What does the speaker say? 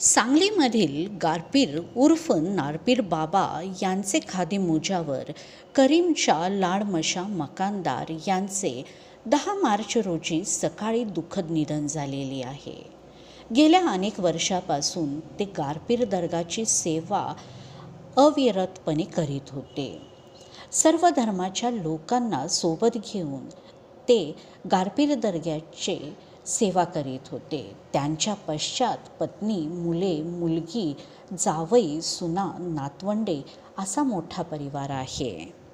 सांगलीमधील गारपीर उर्फ नारपीर बाबा यांचे खादी मोजावर करीमच्या लाडमशा मकानदार यांचे दहा मार्च रोजी सकाळी दुःखद निधन झालेले आहे. गेल्या अनेक वर्षापासून ते गारपीर दर्गाची सेवा अविरतपणे करीत होते. सर्व धर्माच्या लोकांना सोबत घेऊन ते गारपीर दर्ग्याचे सेवा करीत होते. त्यांच्या पश्चात पत्नी मुले मुलगी जावई सुना नातवंडे असा मोठा परिवार आहे.